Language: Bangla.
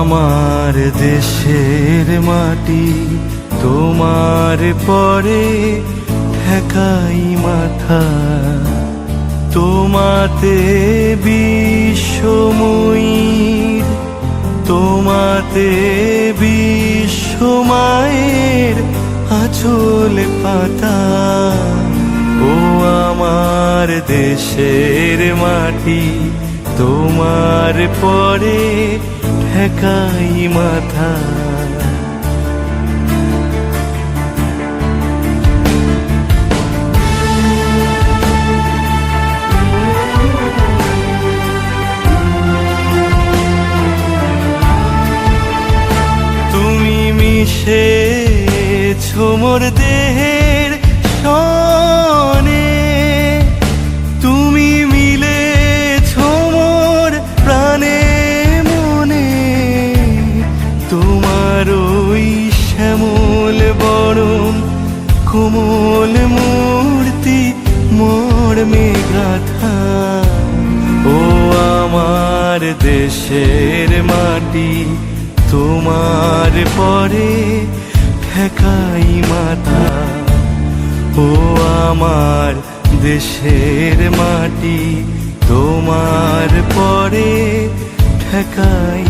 আমার দেশের মাটি, তোমার পরে ঠেকাই মাথা। তোমাতে বিশ্বময়ীর, তোমাতে বিশ্বমায়ের আচল পাতা। ও আমার দেশের মাটি, তোমার পরে ঠেকাই মাথা তুমি মিশে মোর দেহের কোমল মূর্তি, মোর মেঘাথা ও আমার দেশের মাটি, তোমার পরে ঠেকাই মাথা ও আমার দেশের মাটি, তোমার পরে ঠেকাই